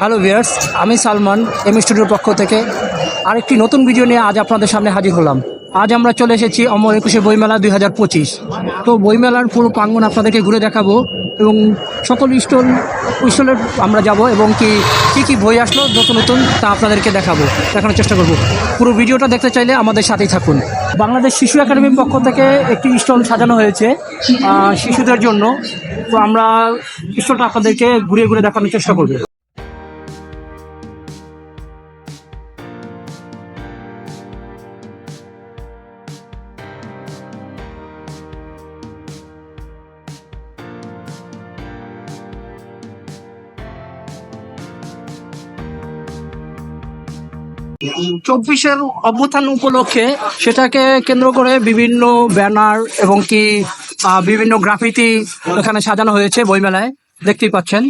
Hello viewers আমি Salman M স্টুডিওর পক্ষ থেকে আরেকটি নতুন ভিডিও নিয়ে আজ আপনাদের সামনে হাজির হলাম। আজ আমরা চলে এসেছি অমর একুশে বইমেলা দুই হাজার পঁচিশ। তো বইমেলার পুরো প্রাঙ্গণ আপনাদেরকে ঘুরে দেখাবো এবং সকল স্টল স্টলে আমরা যাব এবং কি, কী কী বই আসলো, নতুন নতুন তা আপনাদেরকে দেখাবো। দেখানোর চেষ্টা করব। পুরো ভিডিওটা দেখতে চাইলে আমাদের সাথেই থাকুন। বাংলাদেশ শিশু একাডেমির পক্ষ থেকে একটি স্টল সাজানো হয়েছে শিশুদের জন্য। তো আমরা স্টলটা আপনাদেরকে ঘুরে ঘুরে দেখানোর চেষ্টা করব। চব্বিশের অভ্যুত্থান উপলক্ষে সেটাকে কেন্দ্র করে বিভিন্ন ব্যানার এবং কি বিভিন্ন গ্রাফিতি এখানে সাজানো হয়েছে বইমেলায়। দেখতেই পাচ্ছেন।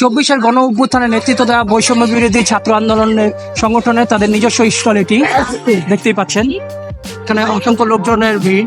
চব্বিশের গণ অভ্যুত্থানে নেতৃত্ব দেওয়া বৈষম্য বিরোধী ছাত্র আন্দোলনের সংগঠনে তাদের নিজস্ব স্টল এটি। দেখতেই পাচ্ছেন। এখানে অসংখ্য লোকজনের ভিড়।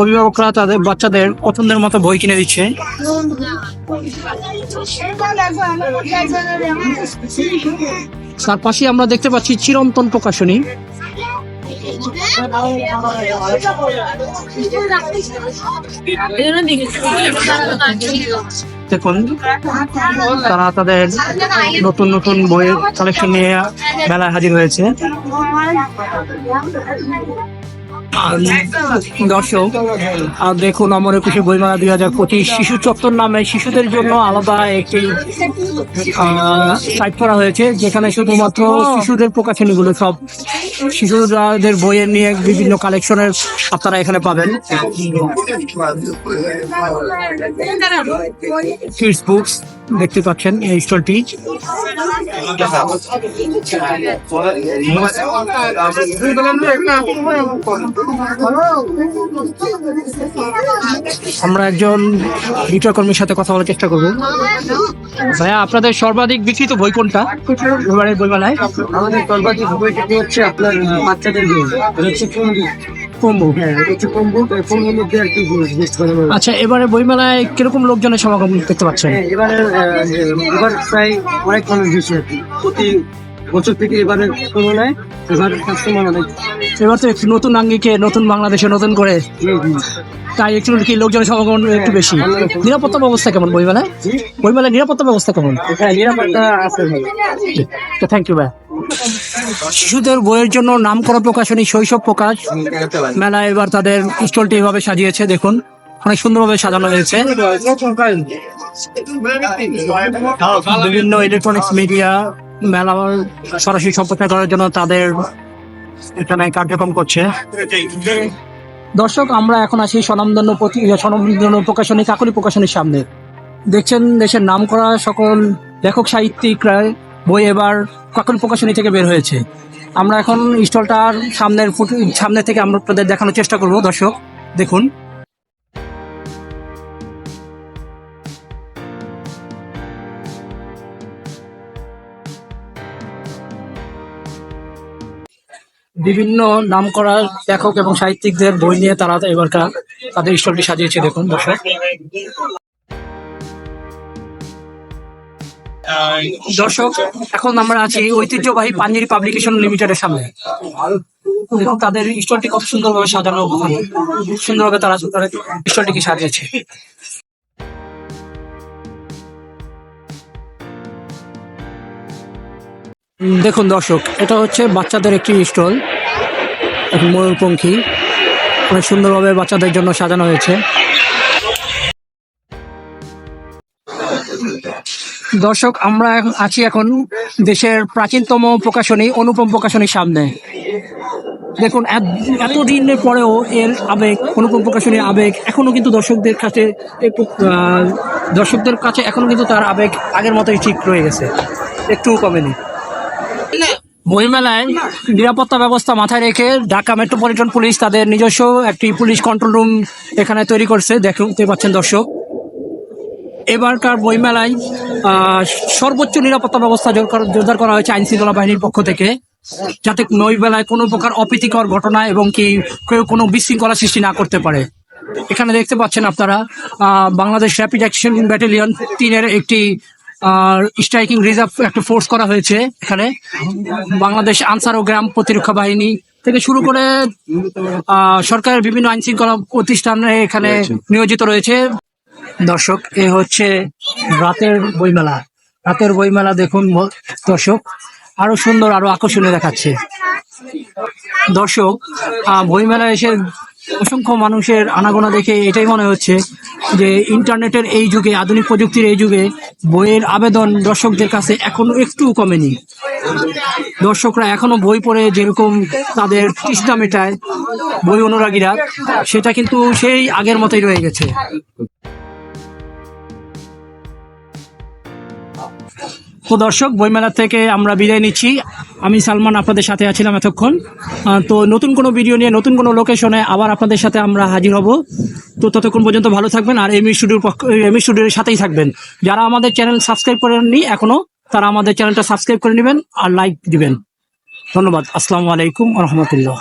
অভিভাবকরা তাদের বাচ্চাদের পছন্দের মতো বই কিনে দিচ্ছে। তার পাশে আমরা দেখতে পাচ্ছি চিরন্তন প্রকাশনী। দেখুন, তারা তাদের নতুন নতুন বইয়ের কালেকশন নিয়ে মেলায় হাজির হয়েছে। দর্শক, আর দেখুন আমার একুশে বইমেলা দুই হাজার পঁচিশ শিশু চত্বর নামে শিশুদের জন্য আলাদা একটি সাইট করা হয়েছে, যেখানে শুধুমাত্র শিশুদের প্রকাশনীগুলো সব শিশুদের বইয়ের নিয়ে বিভিন্ন কালেকশনের আপনারা এখানে পাবেন। কিডস বুকস দেখতে পাচ্ছেন এই স্টলটি। আমরা একজন বিক্রয় কর্মীর সাথে কথা বলার চেষ্টা করব। ভাইয়া, আপনাদের সর্বাধিক বিক্রিত বই কোনটা? এবারের বইমেলায়। আমাদের সর্বাধিক বইটি হচ্ছে আপনার বাচ্চাদের বই। হচ্ছে কম্বু হ্যাঁ এটা হচ্ছে কম্বু কম্বুর মধ্যে আর কি বেস্ট করা আচ্ছা এবারে বইমেলায় কীরকম লোকজনের সমাগম দেখতে পাচ্ছেন? হ্যাঁ এবারে এবার প্রায় অনেক মানুষ আর কি। প্রতি বছর থেকে এবারে তুলনায় এবার কাস্টমার অনেক। এবার তো একটু নতুন আঙ্গিকে নতুন বাংলাদেশে নতুন করে। তাই একটু কি লোকজনের সমাগম একটু বেশি? নিরাপত্তা ব্যবস্থা কেমন বইমেলায়? বইমেলায় নিরাপত্তা ব্যবস্থা কেমন? হ্যাঁ নিরাপত্তা আছে থ্যাংক ইউ ভাই শিশুদের বইয়ের জন্য নাম করা প্রকাশনী শৈশব প্রকাশ। মেলা এবার তাদের স্টলটি এভাবে সাজিয়েছে, দেখুন। অনেক সুন্দরভাবে সাজানো হয়েছে। বিভিন্ন ইলেকট্রনিক্স মিডিয়া মেলা সরাসরি সম্প্রচার করার জন্য তাদের এখানে কার্যক্রম করছে। দর্শক, আমরা এখন আসি স্বনামধন্য স্বনামধন্য প্রকাশনী, কাকলি প্রকাশনীর সামনে। দেখছেন, দেশের নাম করা সকল লেখক, সাহিত্যিকরা বই এবার কাকলি প্রকাশনী থেকে বের হয়েছে। আমরা এখন স্টলটার সামনের সামনে থেকে আমরা আপনাদের দেখানোর চেষ্টা করব, দর্শক, দেখুন। বিভিন্ন নাম নামকরা লেখক এবং সাহিত্যিকদের বই নিয়ে তারা এবারকার তাদের স্টলটি সাজিয়েছে, দেখুন, দর্শক। দর্শক, এখন আমরা আছি ঐতিহ্যবাহী পাঞ্জেরি পাবলিকেশন লিমিটেডের সামনে। এবং তাদের স্টলটি কত সুন্দরভাবে সাজানো সুন্দরভাবে তারা স্টলটিকে সাজিয়েছে। দেখুন দর্শক, এটা হচ্ছে বাচ্চাদের একটি স্টল ময়ূরপঙ্খী। অনেক সুন্দরভাবে বাচ্চাদের জন্য সাজানো হয়েছে। দর্শক, আমরা আছি এখন দেশের প্রাচীনতম প্রকাশনী, অনুপম প্রকাশনীর সামনে। দেখুন, এত- এতদিনের পরেও এর আবেগ, অনুপম প্রকাশনীর আবেগ এখনও কিন্তু দর্শকদের কাছে একটু দর্শকদের কাছে এখনও কিন্তু তার আবেগ আগের মতোই ঠিক রয়ে গেছে। একটু কমেনি বইমেলায় নিরাপত্তা ব্যবস্থা মাথায় রেখে ঢাকা মেট্রোপলিটন পুলিশ তাদের নিজস্ব একটি পুলিশ কন্ট্রোল রুম এখানে তৈরি করছে। দেখতে পাচ্ছেন দর্শক। এবারকার বইমেলায় আহ, সর্বোচ্চ নিরাপত্তা ব্যবস্থা জোরদার করা হয়েছে আইন শৃঙ্খলা বাহিনীর পক্ষ থেকে। যাতে বইমেলায় কোনো প্রকার অপ্রীতিকর ঘটনা এবং কি কেউ কোনো বিশৃঙ্খলা সৃষ্টি না করতে পারে। এখানে দেখতে পাচ্ছেন আপনারা বাংলাদেশ র্যাপিড অ্যাকশন ব্যাটালিয়ন তিনের একটি স্ট্রাইকিং রিজার্ভ একটা ফোর্স করা হয়েছে এখানে। বাংলাদেশ আনসার ও গ্রাম প্রতিরক্ষা বাহিনী থেকে শুরু করে সরকারের বিভিন্ন আইন শৃঙ্খলা প্রতিষ্ঠানে এখানে নিয়োজিত রয়েছে। দর্শক এ হচ্ছে রাতের বইমেলা। রাতের বইমেলা দেখুন দর্শক আরও সুন্দর আরও আকর্ষণীয় দেখাচ্ছে। দর্শক আহ, বইমেলা এসে অসংখ্য মানুষের আনাগোনা দেখে এটাই মনে হচ্ছে যে ইন্টারনেটের এই যুগে আধুনিক প্রযুক্তির এই যুগে বইয়ের আবেদন দর্শকদের কাছে এখনও একটু কমেনি। দর্শকরা এখনও বই পড়ে যেরকম তাদের তৃষ্ণা মেটায় বই অনুরাগীরা সেটা কিন্তু সেই আগের মতোই রয়ে গেছে। তো দর্শক, বইমেলা থেকে আমরা বিদায় নিচ্ছি। আমি সালমান আপনাদের সাথে আছিলাম এতক্ষণ। তো নতুন কোনো ভিডিও নিয়ে, নতুন কোনো লোকেশনে আবার আপনাদের সাথে আমরা হাজির হব। তো ততক্ষণ পর্যন্ত ভালো থাকবেন আর এমি স্টুডিওর পক্ষ এমি স্টুডিওর সাথেই থাকবেন। যারা আমাদের চ্যানেল সাবস্ক্রাইব করেননি এখনও, তারা আমাদের চ্যানেলটা সাবস্ক্রাইব করে নেবেন আর লাইক দিবেন। ধন্যবাদ। আসসালামু আলাইকুম রহমতুল্লাহ।